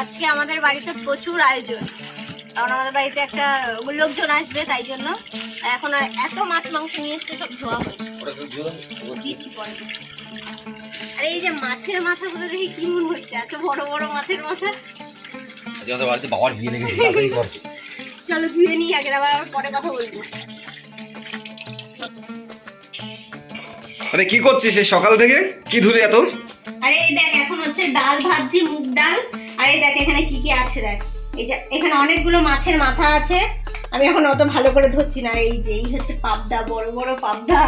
আজকে আমাদের বাড়িতে প্রচুর আয়োজন। কারণ আমাদের বাড়িতে একটা লোকজন আসবে তাই জন্য এখন এত মাছ মাংস নিয়ে এসছে সব ধোয়া হয়েছে দিচ্ছি পরে আর এই যে মাছের মাথাগুলো দেখে কি মনে হচ্ছে এত বড় বড় মাছের মাথা। আমাদের বাড়িতে বাবার বিয়ে লেগেছে চলো ধুয়ে নিই আগে আবার আবার পরে কথা বলব। আরে কি করছিস সকাল থেকে? কি ধুলি এত? আরে দেখ এখন হচ্ছে ডাল ভাজছি মুগ ডাল। আর এই দেখ এখানে কি কি আছে দেখ। এই যে এখানে অনেকগুলো মাছের মাথা আছে। আমি এখন অত ভালো করে ধরছি না। এই যে এই হচ্ছে পাবদা বড় বড় পাবদা।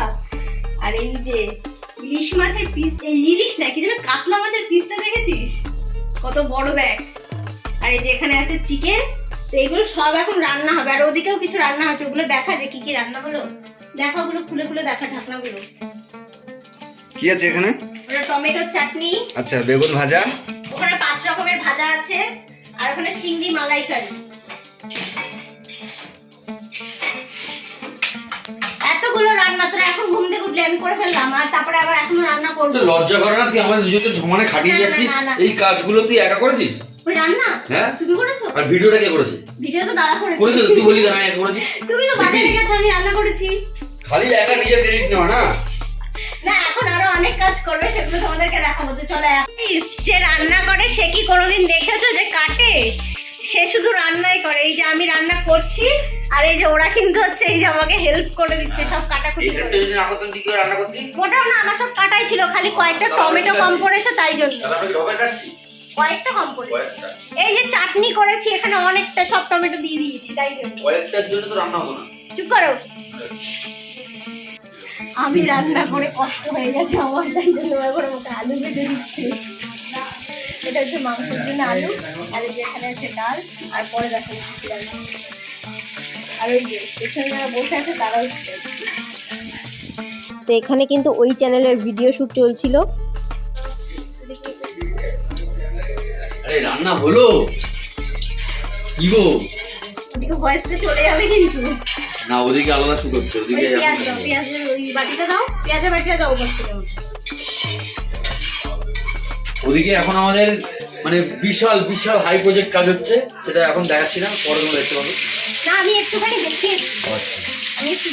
আর এই যে ইলিশ মাছের পিস এই ইলিশ না কি যেন কাতলা মাছের পিসটা দেখেছিস? কত বড় দেখ। আর এই যে এখানে আছে চিকেন তো এগুলো সব এখন রান্না হবে। আর ওদিকেও কিছু রান্না হচ্ছে ওগুলো দেখা যে কি কি রান্না হলো। দেখা ওগুলো খুলে খুলে দেখা ঢাকনাগুলো। কি আছে এখানে? ওটা টমেটোর চাটনি। আচ্ছা বেগুন ভাজা। পাঁচ রকমের ভাজা আছে আর ওখানে চিংড়ি মালাইকারি। এতগুলো রান্না তোরা এখন ঘুম থেকে উঠলে আমি করে ফেললাম আর তারপরে আবার এখনও রান্না করব। তো লজ্জা করে না তুই আমাদের দুজনকে সমানে খাটিয়ে যাচ্ছিস। এই কাজগুলো তুই একা করেছিস? ওই রান্না? হ্যাঁ? তুমি করেছ? আর ভিডিওটা কে করেছে? ভিডিও তো দাদা করেছে। করেছে তুই বলি কেন একা করেছি। তুমি তো বাজারে গেছো আমি রান্না করেছি। খালি একা নিজের ক্রেডিট নেওয়া না? না এখন আরও অনেক কাজ করবে সেগুলো তোমাদেরকে দেখাবো। তো চলো যে রান্না করে সে কি কোনোদিন দেখেছ যে কাটে? সে শুধু রান্নাই করে। এই যে আমি রান্না করছি আর এই যে ওরা কিন্তু হচ্ছে এই যে আমাকে হেল্প করে দিচ্ছে সব কাটাকুটি এই করে। না আমার সব কাটাই ছিল খালি কয়েকটা টমেটো কম পড়েছে তাই জন্য। কয়েকটা কম পড়েছে। এই যে চাটনি করেছি এখানে অনেকটা সব টমেটো দিয়ে দিয়েছি তাই জন্য। কয়েকটার জন্য তো রান্না হতো না। চুপ করো। আমি রান্না করে কষ্ট হয়ে গেছে আমার তাই জন্য এখন আমাকে আলু ভেজে দিচ্ছে। এটা হচ্ছে মাংসের জন্য আলু আর এই যে এখানে আছে ডাল আর পরে দেখো আর ওই যে পেছনে যারা বসে আছে তারাও তো এখানে কিন্তু ওই চ্যানেলের ভিডিও শ্যুট চলছিল। আরে রান্না হলো? কি গো? ভয়েসটা চলে যাবে কিন্তু। না ওদিকে আলাদা শুট হচ্ছে ওদিকে পেঁয়াজের ওই বাটিটা দাও পেঁয়াজের বাটিটা দাও ওদিকে এখন আমাদের মানে বিশাল বিশাল হাই প্রজেক্ট কাজ হচ্ছে সেটা এখন দেখাচ্ছি না পরে তোমরা দেখতে পাবে। না আমি একটুখানি দেখি আচ্ছা। আমি একটু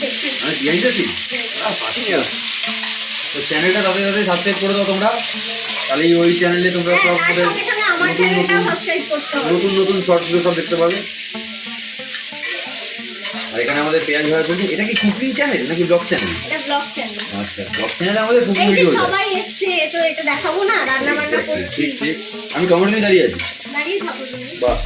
তো চ্যানেলটা তাদের তাদের সাবস্ক্রাইব করে দাও তোমরা। তাহলে ওই চ্যানেলে তোমরা হ্যাঁ সব নতুন নতুন নতুন নতুন শর্টগুলো সব দেখতে পাবে। আমাদের পেঁয়াজ ভাজা চলছে এটা কি কুকিং চ্যানেল নাকি ব্লগ চ্যানেল এটা ব্লগ চ্যানেল আচ্ছা ব্লগ চ্যানেলে আমাদের কুকিং ভিডিও সবাই এসছে তো এটা দেখাবো না রান্না বান্না করছি। আমি নিয়ে দাঁড়িয়ে আছি। দাঁড়িয়ে থাকো তুমি। বাহ।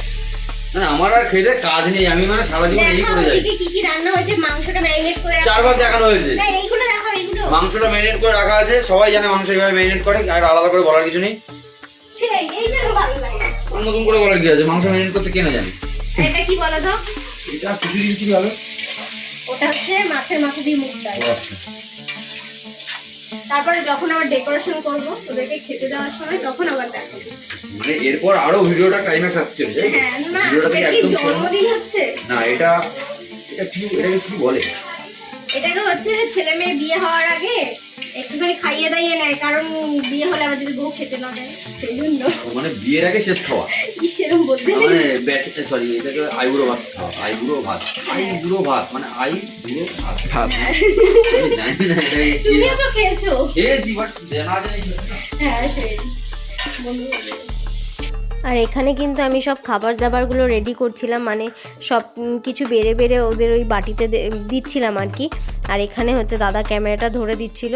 না আমার আর খেতে কাজ নেই আমি মানে সারা জীবন এই করে যাই। কি কি রান্না হয়েছে মাংসটা ম্যারিনেট করে চারবার দেখানো হয়েছে। না এইগুলো দেখাও এইগুলো। মাংসটা ম্যারিনেট করে রাখা আছে সবাই জানে মাংস এইভাবে ম্যারিনেট করে আর আলাদা করে বলার কিছু নেই। সেই ভালো লাগে। নতুন করে বলার কি আছে? মাংস ম্যারিনেট করতে কেন জানে। এটা কি বলো তো? এটা কিছু কি হবে? ওটা হচ্ছে মাছের মাথা দিয়ে মুখ ডাল। তারপরে যখন আবার ডেকোরেশন করব ওদেরকে খেতে দেওয়ার সময় তখন আবার দেখাবো। মানে এরপর আরও ভিডিওটা ক্লাইম্যাক্স আসছে তাই হ্যাঁ না ভিডিওটা থেকে একদম জন্মদিন হচ্ছে? না এটা এটা কি এটাকে কি বলে? এটাকে হচ্ছে ছেলে মেয়ে বিয়ে হওয়ার আগে একটুখানি খাইয়ে দাইয়ে নেয় কারণ বিয়ে হলে আবার যদি বউ খেতে না দেয় সেই জন্য। মানে বিয়ের আগে শেষ খাওয়া? কি সেরকম বলতে মানে ব্যাট সরি এটাকে আইবুড়ো ভাত খাওয়া আইবুড়ো ভাত আইবুড়ো ভাত মানে আই বুড়ো ভাত। ভাত কি তুমিও তো খেয়েছো। খেয়েছি বাট জানা যায় হ্যাঁ সেই। বন্ধু। আর এখানে কিন্তু আমি সব খাবার দাবারগুলো রেডি করছিলাম মানে সব কিছু বেড়ে বেড়ে ওদের ওই বাটিতে দিচ্ছিলাম আর কি। আর এখানে হচ্ছে দাদা ক্যামেরাটা ধরে দিচ্ছিল।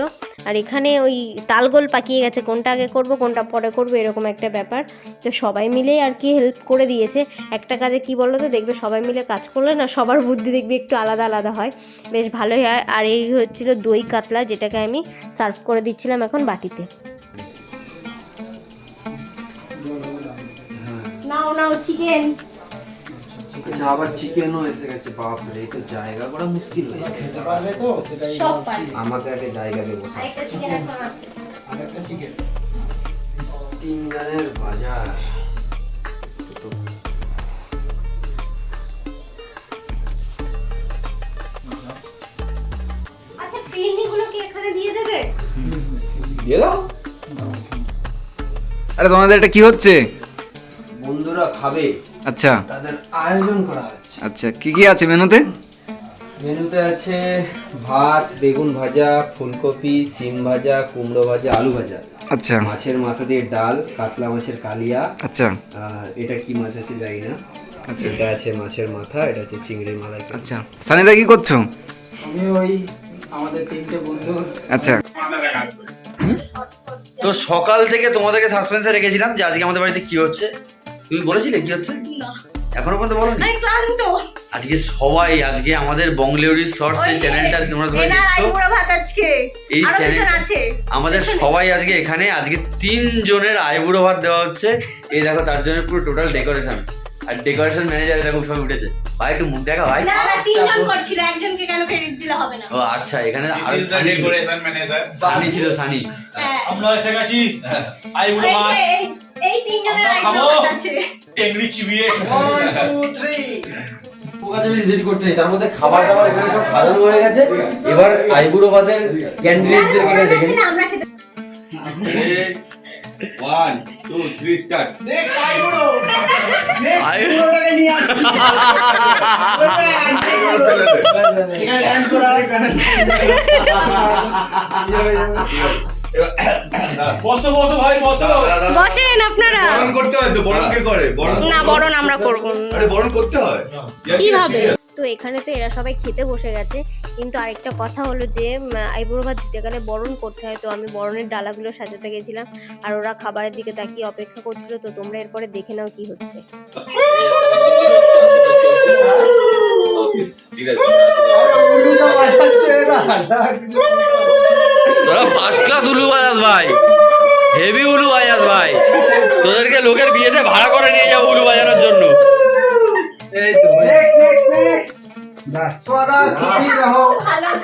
আর এখানে ওই তালগোল পাকিয়ে গেছে, কোনটা আগে করব, কোনটা পরে করব, এরকম একটা ব্যাপার। তো সবাই মিলেই আর কি হেল্প করে দিয়েছে। একটা কাজে কি বলো তো দেখবে সবাই মিলে কাজ করলে না সবার বুদ্ধি দেখবে একটু আলাদা আলাদা হয়। বেশ ভালোই হয়। আর এই হচ্ছিল দই কাতলা, যেটাকে আমি সার্ভ করে দিচ্ছিলাম এখন বাটিতে। নাও চিকেন আচ্ছা আবার চিকেনও এসে গেছে বাপরে এই তো জায়গা করা মুশকিল হয়ে গেছে। সব পারে আমাকে আগে জায়গা দেবো আরেকটা চিকেন এখন আছে। তিন জনের বাজার। আচ্ছা কি এখানে দিয়ে দেবে? দিয়ে দাও। আরে তোমাদের এটা কি হচ্ছে? বন্ধুরা খাবে আচ্ছা। তাদের আয়োজন করা হচ্ছে। আচ্ছা কি কি আছে মেনুতে? মেনুতে আছে ভাত বেগুন ভাজা ফুলকপি সিম ভাজা কুমড়ো ভাজা আলু ভাজা। আচ্ছা। মাছের মাথা দিয়ে ডাল কাতলা মাছের কালিয়া। আচ্ছা। এটা কি মাছ আছে জানি না। আচ্ছা। এটা আছে মাছের মাথা এটা হচ্ছে চিংড়ি মালাই আচ্ছা। সানিদা কি করছ? আমি ওই আমাদের তিনটে বন্ধু আচ্ছা। তো সকাল থেকে তোমাদেরকে সাসপেন্সে রেখেছিলাম যে আজকে আমাদের বাড়িতে কি হচ্ছে। তুমি বলেছিলে কি হচ্ছে? না। এখনও পর্যন্ত বলো আমি ক্লান্ত। আজকে সবাই আজকে আমাদের বংলেউরি শর্টস এই চ্যানেলটা তোমরা সবাই দেখছ? আইবুড়ো ভাত আজকে। এই আরও চ্যানেল- আছে। আমাদের সবাই আজকে এখানে আজকে তিন জনের আইবুড়ো ভাত দেওয়া হচ্ছে। এই দেখো তার জন্য পুরো টোটাল ডেকোরেশন আর ডেকোরেশন ম্যানেজার এটা দেখো সবাই উঠেছে। ভাই একটু মুখ দেখা ভাই। না না তিনজন করছিল একজনকে কেন ক্রেডিট দিলে হবে না? ও আচ্ছা এখানে আরও is the সানি ছিল। সানি হ্যাঁ। আমরা এসে গেছি। আইবুড়ো এই মাছ যে, এই- তিনজনের আইবুড়ো আছে টেংরি চিবিয়ে। কাজে বেশি দেরি করতে নেই তার মধ্যে খাবার দাবার এখানে সব সাজানো হয়ে গেছে। এবার আইবুড়ো ভাতের ক্যান্ডিডেটদের এখানে খেতে ওয়ান টু থ্রি স্টার্ট বসো বসো ভাই বসো। বসেন আপনারা। বরণ করতে হয় তো বরণ কে করে? বরণ না বরণ আমরা করব। আরে বরণ করতে হয়? কীভাবে? তো এখানে তো এরা সবাই খেতে বসে গেছে কিন্তু আরেকটা কথা হলো যে আইবুড়ো ভাত দিতে গেলে বরণ করতে হয় তো আমি বরণের ডালাগুলো সাজাতে গেছিলাম আর ওরা খাবারের দিকে তাকিয়ে অপেক্ষা করছিল তো তোমরা এরপরে দেখে নাও কি হচ্ছে। ঠিক আছে। তোরা ফার্স্ট ক্লাস উলু বাজাস ভাই। হেভি উলু বাজাস ভাই। তোদেরকে লোকের বিয়েতে ভাড়া করে নিয়ে যাব উলু বাজানোর জন্য।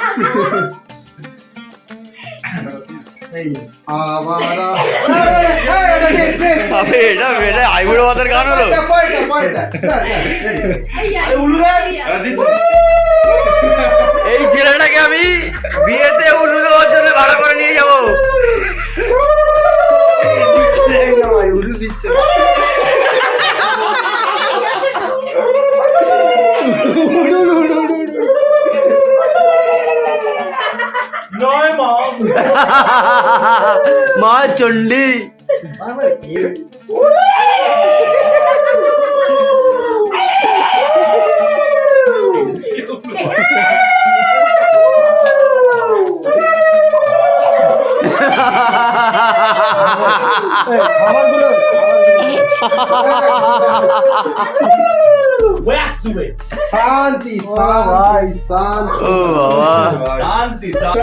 থাকো। আবে এটা এটা আইবুড়ো ভাতের গান হলো। এই ছেলেটাকে আমি বিয়েতে উলু দেওয়ার জন্য ভাড়া করে নিয়ে যাব। মা। মা চণ্ডী।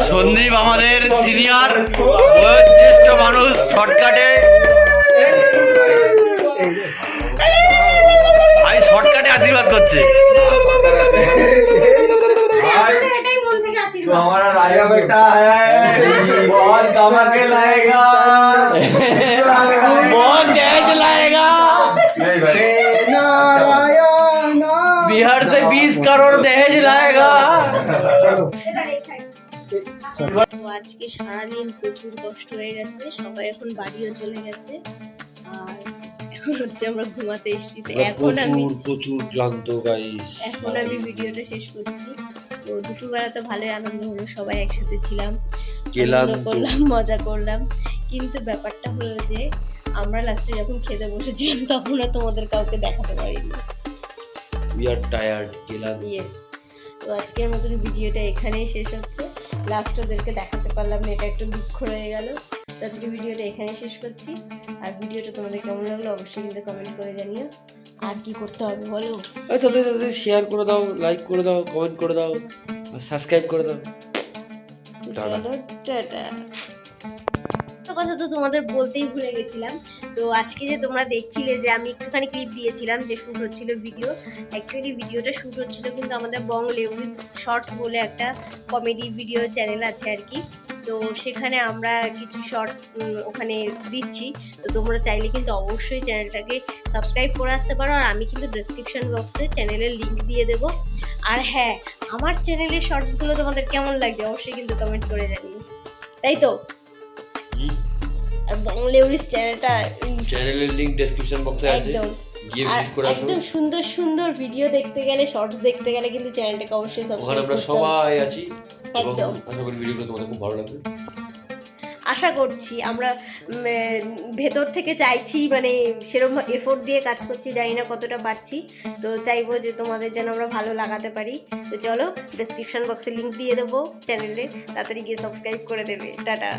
সন্দীপ আমাদের সিনিয়র বয়োজ্যেষ্ঠ মানুষ শর্টকাটে ভাই শর্টকাটে আশীর্বাদ করছে। মন থেকে আশীর্বাদ हमारा राजा बेटा है बहुत कमा के लाएगा बहुत दहेज लाएगा नहीं भाई নারায়ণ बिहार से 20 करोड़ दहेज लाएगा তো আজকে সারাদিন প্রচুর কষ্ট হয়ে গেছে সবাই এখন বাড়িও চলে গেছে আর এখন হচ্ছে আমরা ঘুমাতে এসেছি তো এখন আমি প্রচুর ক্লান্ত গাইস এখন আমি ভিডিওটা শেষ করছি তো দুপুরবেলা তো ভালোই আনন্দ হলো সবাই একসাথে ছিলাম। করলাম মজা করলাম। কিন্তু ব্যাপারটা হলো যে আমরা লাস্টে যখন খেতে বসেছিলাম তখন আর তোমাদের কাউকে দেখাতে পারিনি। উই আর টায়ার্ড ক্লান্ত ইয়েস তো আজকের মতন ভিডিওটা এখানেই শেষ হচ্ছে। লাস্ট ওদেরকে দেখাতে পারলাম না এটা একটু দুঃখ রয়ে গেল। তো আজকে ভিডিওটা এখানেই শেষ করছি। আর ভিডিওটা তোমাদের কেমন লাগল অবশ্যই কিন্তু কমেন্ট করে জানিও। আর কি করতে হবে বলো? তাদের তাদের শেয়ার করে দাও লাইক করে দাও কমেন্ট করে দাও আর সাবস্ক্রাইব করে দাও। টাটা। কথা তো তোমাদের বলতেই ভুলে গেছিলাম। তো আজকে যে তোমরা দেখছিলে যে আমি একটুখানি ক্লিপ দিয়েছিলাম যে শুট হচ্ছিল ভিডিও অ্যাকচুয়ালি ভিডিওটা শুট হচ্ছিল কিন্তু আমাদের বং লেউরিজ শর্টস বলে একটা কমেডি ভিডিও চ্যানেল আছে আর কি। তো সেখানে আমরা কিছু শর্টস ওখানে দিচ্ছি। তো তোমরা চাইলে কিন্তু অবশ্যই চ্যানেলটাকে সাবস্ক্রাইব করে আসতে পারো। আর আমি কিন্তু ডিসক্রিপশন বক্সে চ্যানেলের লিঙ্ক দিয়ে দেবো। আর হ্যাঁ আমার চ্যানেলের শর্টসগুলো তোমাদের কেমন লাগছে অবশ্যই কিন্তু কমেন্ট করে জানিও। তাই তো। আর বংলেউরিস চ্যানেলটা চ্যানেলের লিংক ডেসক্রিপশন বক্সে আছে। একদম। সুন্দর সুন্দর ভিডিও দেখতে গেলে শর্টস দেখতে গেলে কিন্তু চ্যানেলটাকে অবশ্যই সাবস্ক্রাইব করতে হবে। সবাই আছি। একদম। আশা করি ভিডিওগুলো তোমাদের খুব ভালো লাগবে। আশা করছি আমরা ভেতর থেকে চাইছি মানে সেরকম এফোর্ট দিয়ে কাজ করছি জানি না কতটা পারছি। তো চাইব যে তোমাদের যেন আমরা ভালো লাগাতে পারি। তো চলো ডেসক্রিপশন বক্সে লিঙ্ক দিয়ে দেবো চ্যানেলে তাড়াতাড়ি গিয়ে সাবস্ক্রাইব করে দেবে। টাটা।